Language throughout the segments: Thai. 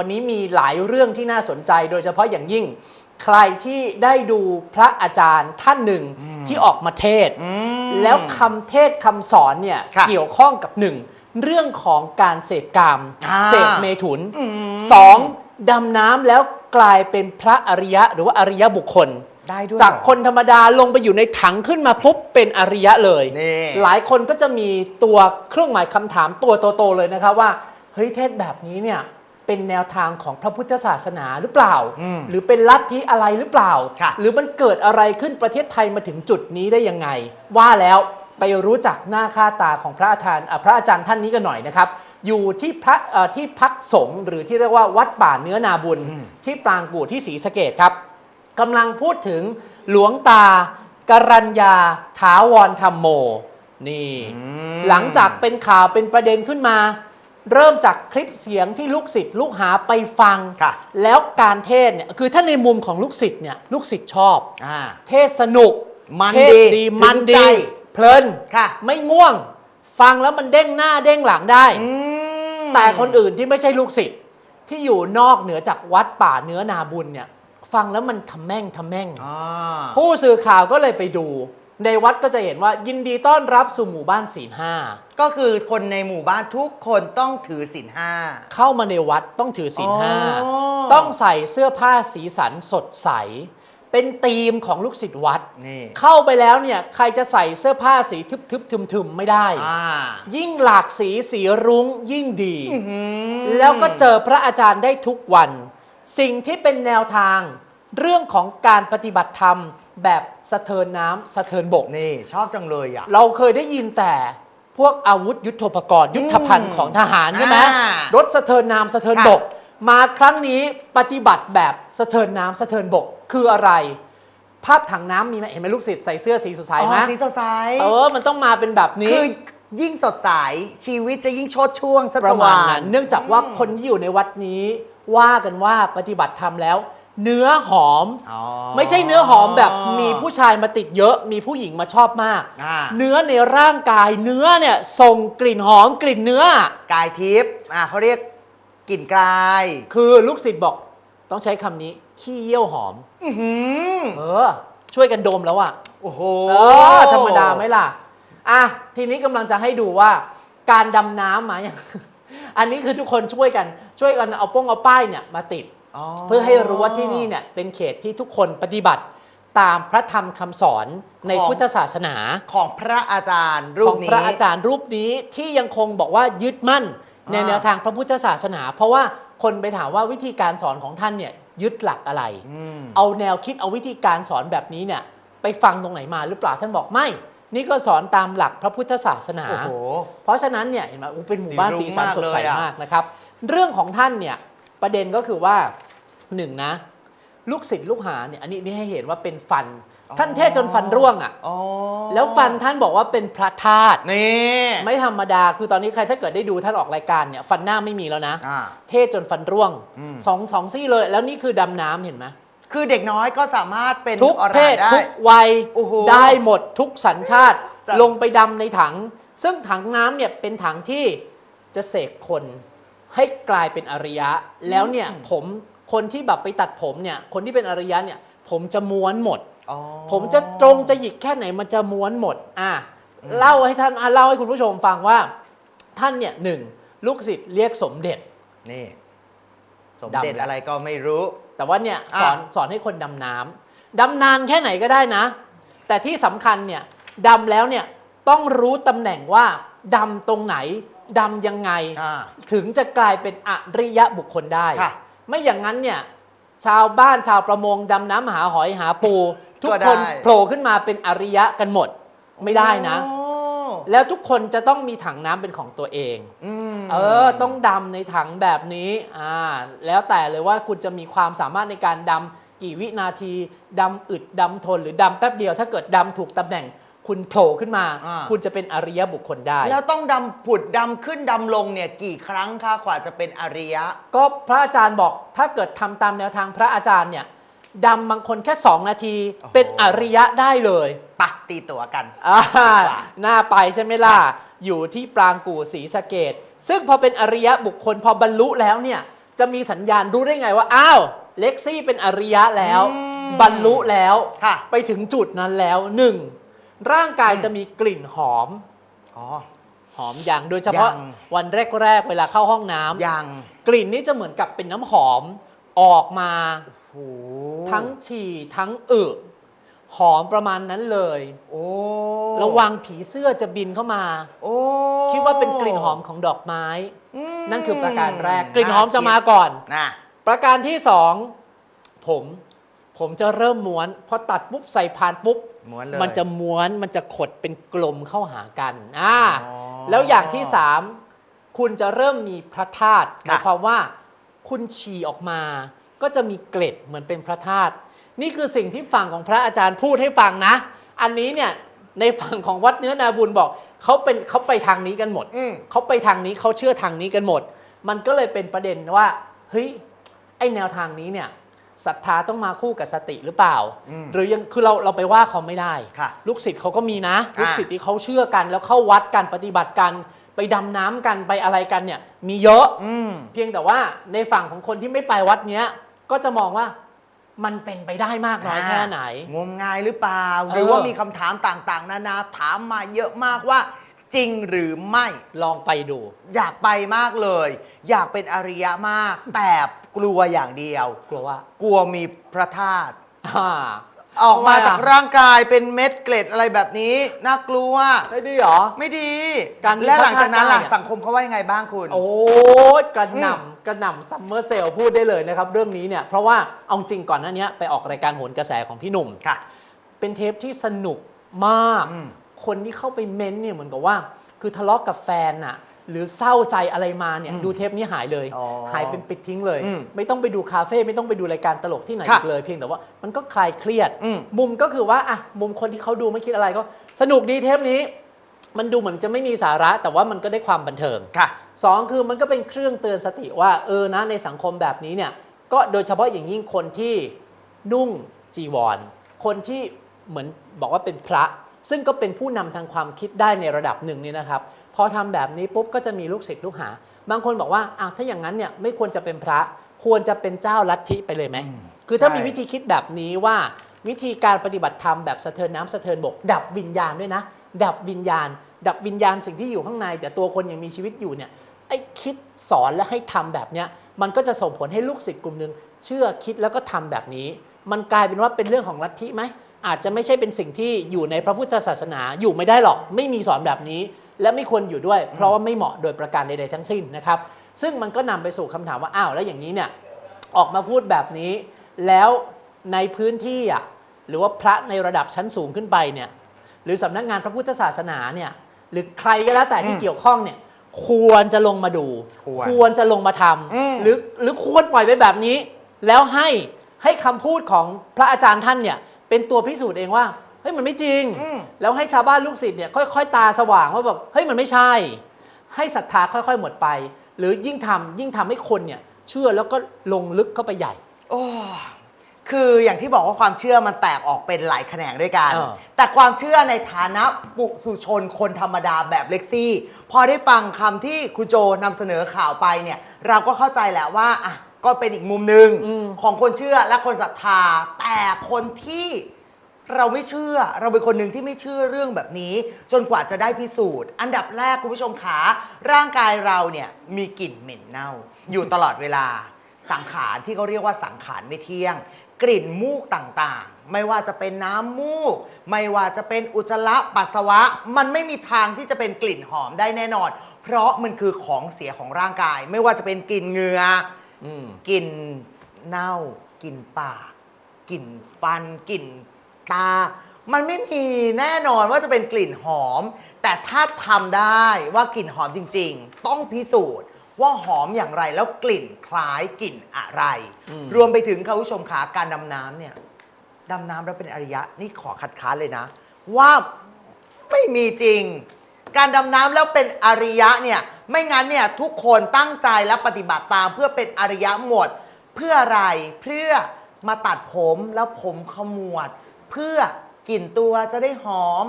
วันนี้มีหลายเรื่องที่น่าสนใจ โดยเฉพาะอย่างยิ่ง ใครที่ได้ดูพระอาจารย์ท่านหนึ่งที่ออกมาเทศน์อืมแล้วคำเทศน์คำสอนเนี่ยค่ะเกี่ยวข้องกับหนึ่งเรื่องของการเสพกามอ่าเสพเมถุนอืมสองดำน้ำแล้วกลายเป็นพระอริยะ หรือว่าอริยบุคคลได้ด้วยจากเหรอคนธรรมดาลงไปอยู่ในถังขึ้นมาปุ๊บเป็นอริยะเลยนี่หลายคนก็จะมีตัวเครื่องหมายคำถามตัวโตๆเลยนะครับว่า เฮ้ยเทศแบบนี้เนี่ย เป็นแนวทางของพระพุทธศาสนาหรือเปล่าอืมหรือเป็นลัทธิอะไรหรือเปล่าค่ะหรือมันเกิดอะไรขึ้นประเทศไทยมาถึงจุดนี้ได้ยังไง ว่าแล้วไปรู้จักหน้าค่าตาของพระอาจารย์อะพระอาจารย์ท่านนี้กันหน่อยนะครับ อยู่ที่พระเอ่อที่พักสงฆ์หรือที่เรียกว่าวัดป่าเนื้อนาบุญ ที่ปรางกู่ที่ศรีสะเกดครับกำลังพูดถึงหลวงตากรัญญาถาวรธรรมโม นี่อืมหลังจากเป็นข่าวเป็นประเด็นขึ้นมา เริ่มจากคลิปเสียงที่ลูกศิษย์ลูกหาไปฟัง ค่ะแล้วการเทศน์เนี่ยคือถ้าในมุมของลูกศิษย์เนี่ยลูกศิษย์ชอบ อ่า เทศสนุกมันเทศดีดีถึงมันใจ ดี เพลิน ค่ะไม่ง่วง ฟังแล้วมันเด้งหน้าเด้งหลังได้ อืม แต่คนอื่นที่ไม่ใช่ลูกศิษย์ที่อยู่นอกเหนือจากวัดป่าเนื้อนาบุญเนี่ย ฟังแล้วมันทำแม่งทำแม่ง อ่าผู้สื่อข่าวก็เลยไปดู ในวัดก็จะเห็นว่ายินดีต้อนรับสู่หมู่บ้านศีลห้าก็คือคนในหมู่บ้านทุกคนต้องถือศีลห้า เข้ามาในวัดต้องถือศีลห้าอ๋อ ต้องใส่เสื้อผ้าสีสันสดใส เป็นธีมของลูกศิษย์วัด นี่เข้าไปแล้วเนี่ยใครจะใส่เสื้อผ้าสีทึบๆทึมๆไม่ได้ อ่ายิ่งหลากสีสีรุ้งยิ่งดี อื้อหือแล้วก็เจอพระอาจารย์ได้ทุกวัน สิ่งที่เป็นแนวทาง เรื่องของการปฏิบัติธรรม แบบสะเทินน้ำสะเทินบก นี่ชอบจังเลยอะ เราเคยได้ยินแต่พวกอาวุธยุทโธปกรณ์ยุทธภัณฑ์ของทหารใช่ไหมอ่ารถสะเทินน้ำสะเทินค่ะบก มาครั้งนี้ปฏิบัติแบบสะเทินน้ำสะเทินบกคืออะไร ภาพถังน้ำมีไหมเห็นไหมลูกศิษย์ใส่เสื้อสีสดใสอ๋ไหมอสีสดใสเออมันต้องมาเป็นแบบนี้ คือยิ่งสดใสชีวิตจะยิ่งโชดช่วงชัชประมาวาณนนั้นเนื่องจากว่าคนที่อยู่ในวัดนี้ว่ากันว่าปฏิบัติธรรมแล้ว เนื้อหอม อ๋อ ไม่ใช่เนื้อหอมแบบมีผู้ชายมาติดเยอะ มีผู้หญิงมาชอบมาก อ่า เนื้อในร่างกายเนื้อเนี่ยส่งกลิ่นหอมกลิ่นเนื้อ กายทิพย์อ่าเขาเรียกกลิ่นกายคือลูกศิษย์บอกต้องใช้คำนี้ขี้เยี่ยวหอม อื้อหือเออ ช่วยกันดมแล้วอะโอ้โหเออธรรมดาไหมล่ะ อะ ทีนี้กำลังจะให้ดูว่า การดำน้ำมาอย่าง อันนี้คือทุกคนช่วยกัน ช่วยกันเอาป้งเอาป้ายเนี่ยมาติด เพื่อให้รู้ว่าที่นี่เนี่ยเป็นเขตที่ทุกคนปฏิบัติตามพระธรรมคำสอนในของพุทธศาสนาของพระอาจารย์รูขปองนี้พระอาจารย์รูปนี้ที่ยังคงบอกว่ายึดมั่นในอ่าแนวทางพระพุทธศาสนา เพราะว่าคนไปถามว่าวิธีการสอนของท่านเนี่ยยึดหลักอะไรอืมเอาแนวคิดเอาวิธีการสอนแบบนี้เนี่ยไปฟังตรงไหนมาหรือเปล่าท่านบอกไม่ นี่ก็สอนตามหลักพระพุทธศาสนาโอ้โหเพราะฉะนั้นเนี่ยเห็นไหมอู้เป็นหมู่บ้านสีสีรุ้งสันมากสดใสเลยอะมากนะครับ เรื่องของท่านเนี่ย ประเด็นก็คือว่าหนึ่งนะ ลูกศิษย์ลูกหาเนี่ยอันนี้นี่ให้เห็นว่าเป็นฟัน ท่านเทศจนฟันร่วงอะ่ะอ๋อแล้วฟันท่านบอกว่าเป็นพระธาตุนี่ไม่ธรรมดาคือตอนนี้ใครถ้าเกิดได้ดูท่านออกรายการเนี่ยฟันหน้าไม่มีแล้วนะ อ่า เทศจนฟันร่วงอืม สองสองซี่เลย แล้วนี่คือดำน้ำเห็นไหมคือเด็กน้อยก็สามารถเป็นทุกอรเพหันศต์ได้ ทุกวัยโอ้โหได้หมดทุกสัญชาติจะลงไปดำในถัง ซึ่งถังน้ำเนี่ยเป็นถังที่จะเสกคน ให้กลายเป็นอริยะ แล้วเนี่ยผมคนที่แบบไปตัดผมเนี่ยคนที่เป็นอริยะเนี่ยผมจะม้วนหมดอ๋อผมจะตรงจะหยิกแค่ไหนมันจะม้วนหมดอะเล่าให้ท่านอะเล่าให้คุณผู้ชมฟังว่า ท่านเนี่ยหนึ่งลูกศิษย์เรียกสมเด็จนี่สมเด็จดำแล้วอะไรก็ไม่รู้ แต่ว่าเนี่ยสอนอะสอนให้คนดำน้ำดำนานแค่ไหนก็ได้นะ แต่ที่สำคัญเนี่ยดำแล้วเนี่ยต้องรู้ตำแหน่งว่าดำตรงไหน ดำยังไง อ่า ถึงจะกลายเป็นอริยะบุคคลได้ ค่ะ ไม่อย่างนั้นเนี่ยชาวบ้านชาวประมงดำน้ำหาหอยหาปู ทุกก็ได้คนโผล่ขึ้นมาเป็นอริยะกันหมดไม่ได้นะ โอ้แล้วทุกคนจะต้องมีถังน้ำเป็นของตัวเอง อืม เออ ต้องดำในถังแบบนี้ อ่า แล้วแต่เลยว่าคุณจะมีความสามารถในการดำกี่วินาที ดำอึด ดำทน หรือดำแป๊บเดียว ถ้าเกิดดำถูกตำแหน่ง คุณโผล่ขึ้นมา อ่า คุณจะเป็นอริยบุคคลได้ แล้วต้องดำผุดดำขึ้นดำลงเนี่ยกี่ครั้งคะกว่าจะเป็นอริยะ ก็พระอาจารย์บอกถ้าเกิดทำตามแนวทางพระอาจารย์เนี่ยดำบางคนแค่ 2 นาทีโอ้โห เป็นอริยะได้เลยปะตีตัวกัน อ่าดีกว่า น่าไปใช่ไหมล่ะ อยู่ที่ปรางกู่ศรีสะเกดซึ่งพอเป็นอริยะบุคคลพอบรรลุแล้วเนี่ยจะมีสัญญาณรู้ได้ไงว่า อ้าว เล็กซี่เป็นอริยะแล้ว อืมบรรลุแล้ว ค่ะ ไปถึงจุดนั้นแล้วหนึ่ง ร่างกายอืมจะมีกลิ่นหอม อ๋อ หอมอย่างโดยเฉพาะยัง วันแรก ๆ เวลาเข้าห้องน้ำยังกลิ่นนี้จะเหมือนกับเป็นน้ำหอมออกมา โหทั้งฉี่ทั้งอึหอมประมาณนั้นเลย โอ้ระวังผีเสื้อจะบินเข้ามา โอ้คิดว่าเป็นกลิ่นหอมของดอกไม้อืมนั่นคือประการแรก กลิ่นหอมจะมาก่อน นะประการที่สองผม ผมจะเริ่มม้วน พอตัดปุ๊บใส่พานปุ๊บม้วนเลย มันจะม้วนมันจะขดเป็นกลมเข้าหากันอ่าอ๋อ แล้วอย่างที่สามคุณจะเริ่มมีพระธาตุหค่ะ มายความว่าคุณฉี่ออกมา ก็จะมีเกล็ดเหมือนเป็นพระธาตุนี่คือสิ่งที่ฝั่งของพระอาจารย์พูดให้ฟังนะ อันนี้เนี่ยในฝั่งของวัดเนื้อนาบุญบอกเขาเป็นเขาไปทางนี้กันหมด อืม เขาไปทางนี้เขาเชื่อทางนี้กันหมด มันก็เลยเป็นประเด็นว่า เฮ้ย ไอแนวทางนี้เนี่ย ศรัทธาต้องมาคู่กับสติหรือเปล่าอืมหรือยังคือเราเราไปว่าเขาไม่ได้ค่ะลูกศิษย์เขาก็มีนะอ่าลูกศิษย์ที่เขาเชื่อกัน แล้วเข้าวัดกันปฏิบัติกันไปดำน้ำกันไปอะไรกันเนี่ย มีเยอะอืมเพียงแต่ว่าในฝั่งของคนที่ไม่ไปวัดเนี้ยก็จะมองว่ามันเป็นไปได้มากน้อยแค่ไหน งมงายหรือเปล่าเออหรือว่ามีคำถามต่างๆ นานาถามมาเยอะมากว่า จริงหรือไม่ ลองไปดู อยากไปมากเลย อยากเป็นอริยะมาก แต่กลัวอย่างเดียว กลัวว่ากลัวมีพระธาตุอ่า ออกมาทำไมอะจากร่างกายเป็นเม็ดเกล็ดอะไรแบบนี้ น่ากลัว ได้ดีเหรอ ไม่ดี การมีและหลังจากนั้นพระธาตุล่ะได้เนี่ยสังคมเขาว่ายังไงบ้างคุณ โอ้ยกระหน่ำกระหน่ำซัมเมอร์เซลพูดได้เลยนะครับ เรื่องนี้เนี่ย เพราะว่าเอาจริงก่อนหน้านี้ไปออกรายการโหนกระแสของพี่หนุ่ม ค่ะ เป็นเทปที่สนุกมาก อืม คนที่เข้าไปเม้นต์เนี่ยเหมือนกับว่า คือทะเลาะกับแฟนน่ะหรือเศร้าใจอะไรมาเนี่ยอืมดูเทปนี้หายเลย อ๋อหายเป็นปิดทิ้งเลย อืมไม่ต้องไปดูคาเฟ่ไม่ต้องไปดูรายการตลกที่ไหนค่ะอีกเลยเพียงแต่ว่ามันก็คลายเครียด อืม มุมก็คือว่าอะมุมคนที่เขาดูไม่คิดอะไรก็ สนุกดีเทปนี้ มันดูเหมือนจะไม่มีสาระ แต่ว่ามันก็ได้ความบันเทิง ค่ะ สองคือมันก็เป็นเครื่องเตือนสติว่าเออนะในสังคมแบบนี้เนี่ยก็โดยเฉพาะอย่างยิ่งคนที่นุ่งจีวร คนที่เหมือนบอกว่าเป็นพระ ซึ่งก็เป็นผู้นำทางความคิดได้ในระดับหนึ่งนี่นะครับ พอทำแบบนี้ปุ๊บก็จะมีลูกศิษย์ลูกหา บางคนบอกว่าอ้าวถ้าอย่างนั้นเนี่ยไม่ควรจะเป็นพระ ควรจะเป็นเจ้าลัทธิไปเลยไหมอืมคือถ้าใช่มีวิธีคิดแบบนี้ว่า วิธีการปฏิบัติธรรมแบบสะเทินน้ำสะเทินบก ดับวิญญาณด้วยนะ ดับวิญญาณ ดับวิญญาณสิ่งที่อยู่ข้างใน แต่ตัวคนยังมีชีวิตอยู่เนี่ยไอ้คิดสอนและให้ทำแบบเนี้ยมันก็จะส่งผลให้ลูกศิษย์กลุ่มหนึ่งเชื่อคิดแล้วก็ทำแบบนี้ มันกลายเป็นว่าเป็นเรื่องของลัทธิไหม อาจจะไม่ใช่เป็นสิ่งที่อยู่ในพระพุทธศาสนาอยู่ไม่ได้หรอก ไม่มีสอนแบบนี้ และไม่ควรอยู่ด้วย เพราะว่าไม่เหมาะโดยประการใดๆทั้งสิ้นนะครับ ซึ่งมันก็นำไปสู่คำถามว่าอ้าวแล้วอย่างนี้เนี่ยออกมาพูดแบบนี้ แล้วในพื้นที่อะหรือว่าพระในระดับชั้นสูงขึ้นไปเนี่ยหรือสำนักงานพระพุทธศาสนาเนี่ยหรือใครก็แล้วแต่ที่อืมเกี่ยวข้องเนี่ยควรจะลงมาดู ควรรจะลงมาทอืมำหรือหรือควรปล่อยไปแบบนี้ แล้วให้ให้คำพูดของพระอาจารย์ท่านเนี่ย เป็นตัวพิสูจน์เองว่าเฮ้ยมันไม่จริง อืม แล้วให้ชาวบ้านลูกศิษย์เนี่ยค่อยๆ ตาสว่างว่าแบบเฮ้ยมันไม่ใช่ ให้ศรัทธาค่อยๆ หมดไป หรือยิ่งทำยิ่งทำให้คนเนี่ยเชื่อแล้วก็ลงลึกเข้าไปใหญ่ โอ้คืออย่างที่บอกว่าความเชื่อมันแตกออกเป็นหลายแขนงด้วยกัน เออ แต่ความเชื่อในฐานะปุสุชนคนธรรมดาแบบเล็กซี่ พอได้ฟังคำที่ครูโจนำเสนอข่าวไปเนี่ย เราก็เข้าใจแหละว่าอะ ก็เป็นอีกมุมหนึ่งอืม ของคนเชื่อและคนศรัทธา แต่คนที่เราไม่เชื่อ เราเป็นคนหนึ่งที่ไม่เชื่อเรื่องแบบนี้ จนกว่าจะได้พิสูจน์ อันดับแรกคุณผู้ชมขาร่างกายเราเนี่ยมีกลิ่นเหม็นเน่า อยู่ตลอดเวลา สังขารที่เขาเรียกว่าสังขารไม่เที่ยง กลิ่นมูกต่างๆ ไม่ว่าจะเป็นน้ำมูก ไม่ว่าจะเป็นอุจจาระปัสสาวะ มันไม่มีทางที่จะเป็นกลิ่นหอมได้แน่นอน เพราะมันคือของเสียของร่างกาย ไม่ว่าจะเป็นกลิ่นเหงื่อ อืม กลิ่นเน่ากลิ่นปากกลิ่นฟันกลิ่นตา มันไม่มีแน่นอนว่าจะเป็นกลิ่นหอม แต่ถ้าทำได้ว่ากลิ่นหอมจริง ๆ ต้องพิสูจน์ว่าหอมอย่างไรแล้วกลิ่นคล้ายกลิ่นอะไร อืม รวมไปถึงคุณผู้ชมขาการดำน้ำเนี่ยดำน้ำแล้วเป็นอริยะนี่ขอคัดค้านเลยนะ ว่าไม่มีจริง การดำน้ำแล้วเป็นอริยะเนี่ยไม่งั้นเนี่ยทุกคนตั้งใจและปฏิบัติตามเพื่อเป็นอริยะหมด เพื่ออะไรเพื่อมาตัดผมแล้วผมขมวด เพื่อกลิ่นตัวจะได้หอม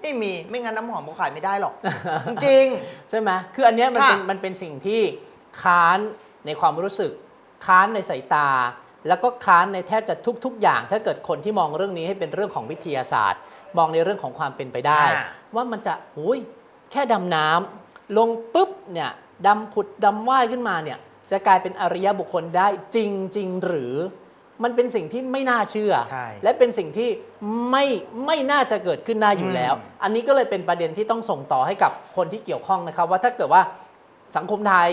ไม่มีไม่งั้นน้ำหอมก็ขายไม่ได้หรอก จริง ใช่ไหมคืออันเนี้ยมันเป็นค่ะมันเป็นสิ่งที่ค้านในความรู้สึก ค้านในสายตา แล้วก็ค้านในแทบจะทุก ๆ อย่าง ถ้าเกิดคนที่มองเรื่องนี้ให้เป็นเรื่องของวิทยาศาสตร์ มองในเรื่องของความเป็นไปได้อ่าว่ามันจะหุยแค่ดำน้ำลงปุ๊บเนี่ยดำผุดดำว่ายขึ้นมาเนี่ยจะกลายเป็นอริยบุคคลได้จริงจริงหรือ มันเป็นสิ่งที่ไม่น่าเชื่อใช่และเป็นสิ่งที่ไม่ไม่น่าจะเกิดขึ้นได้อยู่แล้วอืมอันนี้ก็เลยเป็นประเด็นที่ต้องส่งต่อให้กับคนที่เกี่ยวข้องนะครับ ว่าถ้าเกิดว่าสังคมไทย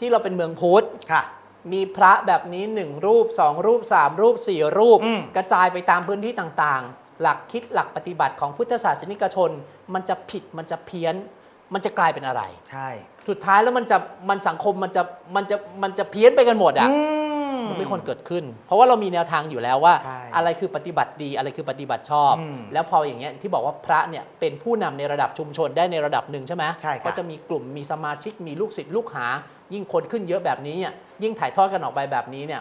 ที่เราเป็นเมืองพุทธค่ะมีพระแบบนี้หนึ่งรูปสองรูปสามรูปสี่รูปอืมกระจายไปตามพื้นที่ต่างๆ หลักคิดหลักปฏิบัติของพุทธศาสนิกชน มันจะผิดมันจะเพี้ยน มันจะกลายเป็นอะไร ใช่ สุดท้ายแล้วมันจะมันสังคมมันจะมันจะมันจะเพี้ยนไปกันหมดอะอืมันไม่ควรเกิดขึ้น เพราะว่าเรามีแนวทางอยู่แล้วว่าใช่อะไรคือปฏิบัติดีอะไรคือปฏิบัติชอบอืมแล้วพออย่างเงี้ยที่บอกว่าพระเนี่ยเป็นผู้นำในระดับชุมชนได้ในระดับหนึ่งใช่ไหมใช่ครับก็จะมีกลุ่มมีสมาชิกมีลูกศิษย์ลูกหา ยิ่งคนขึ้นเยอะแบบนี้เนี่ยยิ่งถ่ายทอดกันออกไปแบบนี้เนี่ย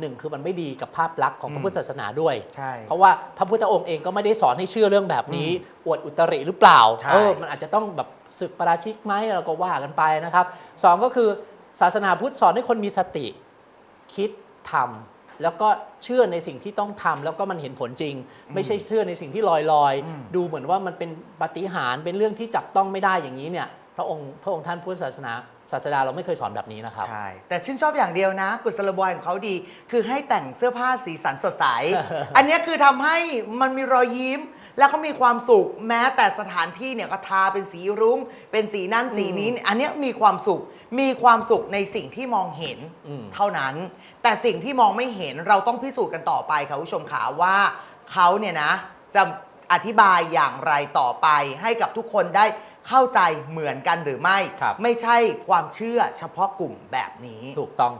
หนึ่งคือมันไม่ดีกับภาพลักษณ์ของพระพุทธศาสนาด้วย ใช่ เพราะว่าพระพุทธองค์เองก็ไม่ได้สอนให้เชื่อเรื่องแบบนี้อวดอุตริหรือเปล่าใช่เออมันอาจจะต้องแบบศึกปาราชิกไหมเราก็ว่ากันไปนะครับสองก็คือศาสนาพุทธสอนให้คนมีสติคิดทำแล้วก็เชื่อในสิ่งที่ต้องทำแล้วก็มันเห็นผลจริง ไม่ใช่เชื่อในสิ่งที่ลอยลอยๆอืมดูเหมือนว่ามันเป็นปาฏิหาริย์เป็นเรื่องที่จับต้องไม่ได้อย่างนี้เนี่ย พระองค์พระองค์ท่านพุทธศาสนาศาสดาเราไม่เคยสอนแบบนี้นะครับ ใช่ แต่ชื่นชอบอย่างเดียวนะกุศโลบายของเขาดี คือให้แต่งเสื้อผ้าสีสันสดใส อันเนี้ยคือทำให้มันมีรอยยิ้ม แล้วก็มีความสุขแม้แต่สถานที่เนี่ยก็ทาเป็นสีรุง้ง เป็นสีนั่นสีนี้ อันเนี้ยมีความสุขมีความสุขในสิ่งที่มองเห็นอืมเท่านั้น แต่สิ่งที่มองไม่เห็นเราต้องพิสูจน์กันต่อไปค่ะคุณผู้ชมขาว่าเขาเนี่ยนะจะอธิบายอย่างไรต่อไปให้กับทุกคนได้ เข้าใจเหมือนกันหรือไม่ครับไม่ใช่ความเชื่อเฉพาะกลุ่มแบบนี้ ถูกต้อง